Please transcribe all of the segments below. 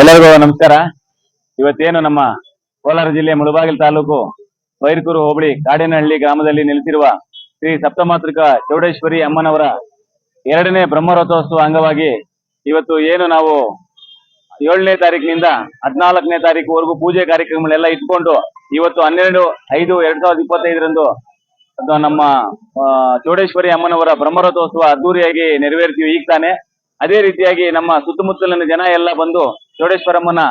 ಎಲ್ಲರಿಗೂ ನಮಸ್ಕಾರ. ಇವತ್ತೇನು ನಮ್ಮ ಕೋಲಾರ ಜಿಲ್ಲೆ ಮುಳಬಾಗಿಲು ತಾಲೂಕು ಬೈರ್ಕೂರು ಹೋಬಳಿ ಕಾಡಿನಹಳ್ಳಿ ಗ್ರಾಮದಲ್ಲಿ ನೆಲೆಸಿರುವ ಶ್ರೀ ಸಪ್ತಮಾತೃಕ ಚೌಡೇಶ್ವರಿ ಅಮ್ಮನವರ ಎರಡನೇ ಬ್ರಹ್ಮರಥೋತ್ಸವ ಅಂಗವಾಗಿ ಇವತ್ತು ಏನು ನಾವು ಏಳನೇ ತಾರೀಕಿನಿಂದ ಹದಿನಾಲ್ಕನೇ ತಾರೀಕುವರೆಗೂ ಪೂಜೆ ಕಾರ್ಯಕ್ರಮಗಳೆಲ್ಲ ಇಟ್ಕೊಂಡು ಇವತ್ತು ಹನ್ನೆರಡು, ಐದು, ಎರಡ್ ಸಾವಿರದ ಇಪ್ಪತ್ತೈದರಂದು ನಮ್ಮ ಚೌಡೇಶ್ವರಿ ಅಮ್ಮನವರ ಬ್ರಹ್ಮರಥೋತ್ಸವ ಅದ್ದೂರಿಯಾಗಿ ನೆರವೇರ್ತೀವಿ. ಈಗ ತಾನೆ ಅದೇ ರೀತಿಯಾಗಿ ನಮ್ಮ ಸುತ್ತಮುತ್ತಲಿನ ಜನ ಎಲ್ಲ ಬಂದು ಚೌಡೇಶ್ವರಮ್ಮನ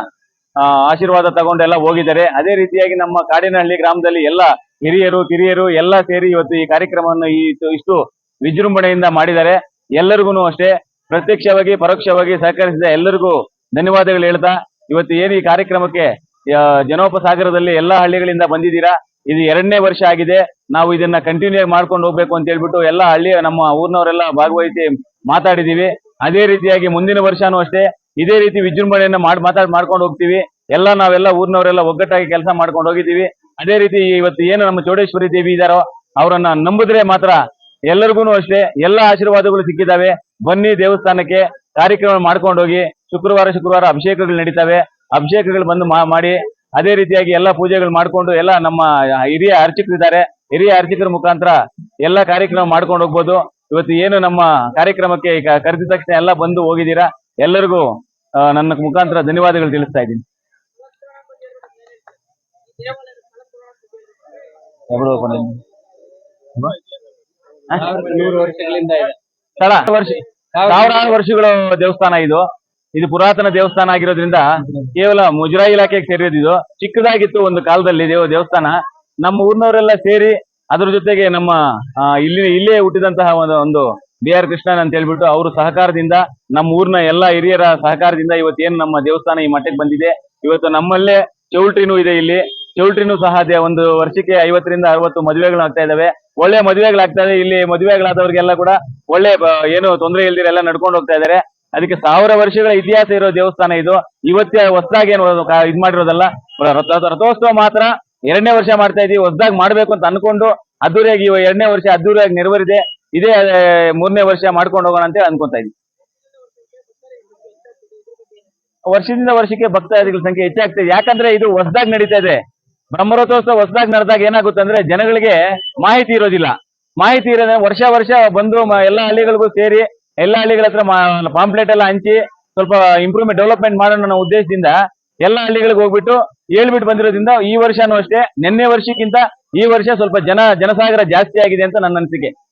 ಆಶೀರ್ವಾದ ತಗೊಂಡೆಲ್ಲ ಹೋಗಿದ್ದಾರೆ. ಅದೇ ರೀತಿಯಾಗಿ ನಮ್ಮ ಕಾಡಿನಹಳ್ಳಿ ಗ್ರಾಮದಲ್ಲಿ ಎಲ್ಲ ಹಿರಿಯರು, ಕಿರಿಯರು ಎಲ್ಲ ಸೇರಿ ಇವತ್ತು ಈ ಕಾರ್ಯಕ್ರಮವನ್ನು ಈ ಇಷ್ಟು ವಿಜೃಂಭಣೆಯಿಂದ ಮಾಡಿದ್ದಾರೆ. ಎಲ್ಲರಿಗೂ ಅಷ್ಟೇ ಪ್ರತ್ಯಕ್ಷವಾಗಿ, ಪರೋಕ್ಷವಾಗಿ ಸಹಕರಿಸಿದ ಎಲ್ಲರಿಗೂ ಧನ್ಯವಾದಗಳು ಹೇಳ್ತಾ, ಇವತ್ತು ಏನು ಈ ಕಾರ್ಯಕ್ರಮಕ್ಕೆ ಜನೋಪಸಾಗರದಲ್ಲಿ ಎಲ್ಲ ಹಳ್ಳಿಗಳಿಂದ ಬಂದಿದ್ದೀರಾ? ಇದು ಎರಡನೇ ವರ್ಷ ಆಗಿದೆ. ನಾವು ಇದನ್ನ ಕಂಟಿನ್ಯೂ ಮಾಡ್ಕೊಂಡು ಹೋಗ್ಬೇಕು ಅಂತ ಹೇಳ್ಬಿಟ್ಟು ಎಲ್ಲ ಹಳ್ಳಿ ನಮ್ಮ ಊರಿನವರೆಲ್ಲ ಭಾಗವಹಿಸಿ ಮಾತಾಡಿದೀವಿ ಅದೇ ರೀತಿಯಾಗಿ ಮುಂದಿನ ವರ್ಷನೂ ಅಷ್ಟೇ, ಇದೇ ರೀತಿ ವಿಜೃಂಭಣೆಯನ್ನ ಮಾಡಿ ಮಾತಾಡಿ ಮಾಡ್ಕೊಂಡು ಹೋಗ್ತೀವಿ. ಎಲ್ಲ ನಾವೆಲ್ಲ ಊರಿನವರೆಲ್ಲ ಒಗ್ಗಟ್ಟಾಗಿ ಕೆಲಸ ಮಾಡ್ಕೊಂಡು ಹೋಗಿದ್ದೀವಿ. ಅದೇ ರೀತಿ ಇವತ್ತು ಏನು ನಮ್ಮ ಚೌಡೇಶ್ವರಿ ದೇವಿ ಇದಾರೋ, ಅವರನ್ನ ನಂಬಿದ್ರೆ ಮಾತ್ರ ಎಲ್ಲರಿಗೂ ಅಷ್ಟೇ, ಎಲ್ಲ ಆಶೀರ್ವಾದಗಳು ಸಿಕ್ಕಿದಾವೆ ಬನ್ನಿ ದೇವಸ್ಥಾನಕ್ಕೆ ಕಾರ್ಯಕ್ರಮ ಮಾಡ್ಕೊಂಡು ಹೋಗಿ ಶುಕ್ರವಾರ ಶುಕ್ರವಾರ ಅಭಿಷೇಕಗಳು ನಡೀತವೆ. ಅಭಿಷೇಕಗಳು ಬಂದು ಮಾಡಿ, ಅದೇ ರೀತಿಯಾಗಿ ಎಲ್ಲ ಪೂಜೆಗಳು ಮಾಡ್ಕೊಂಡು ಎಲ್ಲ ನಮ್ಮ ಹಿರಿಯ ಅರ್ಚಕರಿದ್ದಾರೆ. ಹಿರಿಯ ಅರ್ಚಕರ ಮುಖಾಂತರ ಎಲ್ಲ ಕಾರ್ಯಕ್ರಮ ಮಾಡ್ಕೊಂಡು ಹೋಗ್ಬೋದು. ಇವತ್ತು ಏನು ನಮ್ಮ ಕಾರ್ಯಕ್ರಮಕ್ಕೆ ಈಗ ಕರೆದ ತಕ್ಷಣ ಎಲ್ಲ ಬಂದು ಹೋಗಿದ್ದೀರಾ? ಎಲ್ಲರಿಗೂ ನನ್ನ ಮುಖಾಂತರ ಧನ್ಯವಾದಗಳು ತಿಳಿಸ್ತಾ ಇದ್ದೀನಿ. ವರ್ಷ ಸಾವಿರಾರು ವರ್ಷಗಳ ದೇವಸ್ಥಾನ ಇದು. ಇದು ಪುರಾತನ ದೇವಸ್ಥಾನ ಆಗಿರೋದ್ರಿಂದ ಕೇವಲ ಮುಜರಾಯಿ ಇಲಾಖೆಗೆ ಸೇರಿರೋದು ಇದು. ಚಿಕ್ಕದಾಗಿತ್ತು ಒಂದು ಕಾಲದಲ್ಲಿ ದೇವ ದೇವಸ್ಥಾನ. ನಮ್ಮ ಊರಿನವರೆಲ್ಲ ಸೇರಿ ಅದ್ರ ಜೊತೆಗೆ ನಮ್ಮ ಇಲ್ಲಿ, ಇಲ್ಲೇ ಹುಟ್ಟಿದಂತಹ ಒಂದು ಒಂದು ಬಿ ಆರ್ ಕೃಷ್ಣನ್ ಅಂತ ಹೇಳ್ಬಿಟ್ಟು ಅವರು ಸಹಕಾರದಿಂದ ನಮ್ಮ ಊರಿನ ಎಲ್ಲಾ ಹಿರಿಯರ ಸಹಕಾರದಿಂದ ಇವತ್ತೇನು ನಮ್ಮ ದೇವಸ್ಥಾನ ಈ ಮಠಕ್ಕೆ ಬಂದಿದೆ. ಇವತ್ತು ನಮ್ಮಲ್ಲೇ ಚೌಲ್ಟ್ರಿನೂ ಇದೆ ಇಲ್ಲಿ. ಚೌಲ್ಟ್ರಿನೂ ಸಹ ಅದೇ ಒಂದು ವರ್ಷಕ್ಕೆ ಐವತ್ತರಿಂದ ಅರವತ್ತು ಮದುವೆಗಳು ಆಗ್ತಾ ಇದಾವೆ. ಒಳ್ಳೆ ಮದುವೆಗಳಾಗ್ತಾ ಇದೆ ಇಲ್ಲಿ ಮದುವೆಗಳಾದವ್ರಿಗೆಲ್ಲ ಕೂಡ ಒಳ್ಳೆ ಏನು ತೊಂದರೆ ಇಲ್ದಿರ ಎಲ್ಲ ನಡ್ಕೊಂಡು ಹೋಗ್ತಾ ಇದಾರೆ. ಅದಕ್ಕೆ ಸಾವಿರ ವರ್ಷಗಳ ಇತಿಹಾಸ ಇರೋ ದೇವಸ್ಥಾನ ಇದು. ಇವತ್ತೇ ಹೊಸದಾಗಿ ಏನು ಇದ್ ಮಾಡಿರೋದಲ್ಲ. ರಥ- ರಥೋತ್ಸವ ಮಾತ್ರ. ಎರಡನೇ ವರ್ಷ ಮಾಡ್ತಾ ಇದೀವಿ, ಹೊಸದಾಗಿ ಮಾಡ್ಬೇಕು ಅಂತ ಅನ್ಕೊಂಡು ಅದ್ದೂರಿಯಾಗಿ ಇವ ಎರಡನೇ ವರ್ಷ ಅದ್ದೂರಿಯಾಗಿ ನೆರವೇರಿದೆ. ಇದೇ ಮೂರನೇ ವರ್ಷ ಮಾಡ್ಕೊಂಡು ಹೋಗೋಣ ಅಂತ ಅನ್ಕೊಂತ ಇದೀವಿ. ವರ್ಷದಿಂದ ವರ್ಷಕ್ಕೆ ಭಕ್ತಾದಿಗಳ ಸಂಖ್ಯೆ ಹೆಚ್ಚಾಗ್ತದೆ ಯಾಕಂದ್ರೆ ಇದು ಹೊಸದಾಗಿ ನಡೀತಾ ಇದೆ. ಬ್ರಹ್ಮರಥೋತ್ಸವ ಹೊಸದಾಗಿ ನಡೆದಾಗ ಏನಾಗುತ್ತೆ ಅಂದ್ರೆ ಜನಗಳಿಗೆ ಮಾಹಿತಿ ಇರೋದಿಲ್ಲ. ಮಾಹಿತಿ ಇರೋದ್ರೆ ವರ್ಷ ವರ್ಷ ಬಂದು ಎಲ್ಲಾ ಎಲ್ಲ ಹಳ್ಳಿಗಳಿಗೂ ಸೇರಿ, ಎಲ್ಲಾ ಹಳ್ಳಿಗಳ ಹತ್ರ ಪಾಂಪ್ಲೆಟ್ ಎಲ್ಲ ಹಂಚಿ ಸ್ವಲ್ಪ ಇಂಪ್ರೂವ್ಮೆಂಟ್ ಡೆವಲಪ್ಮೆಂಟ್ ಮಾಡೋಣ ಅನ್ನೋ ಉದ್ದೇಶದಿಂದ ಎಲ್ಲಾ ಹಳ್ಳಿಗಳಿಗೆ ಹೋಗ್ಬಿಟ್ಟು ಹೇಳ್ಬಿಟ್ಟು ಬಂದಿರೋದ್ರಿಂದ ಈ ವರ್ಷನೂ ಅಷ್ಟೇ. ನಿನ್ನೆ ವರ್ಷಕ್ಕಿಂತ ಈ ವರ್ಷ ಸ್ವಲ್ಪ ಜನ, ಜನಸಾಗರ ಜಾಸ್ತಿ ಆಗಿದೆ ಅಂತ ನನ್ನ ಅನಿಸಿಕೆ.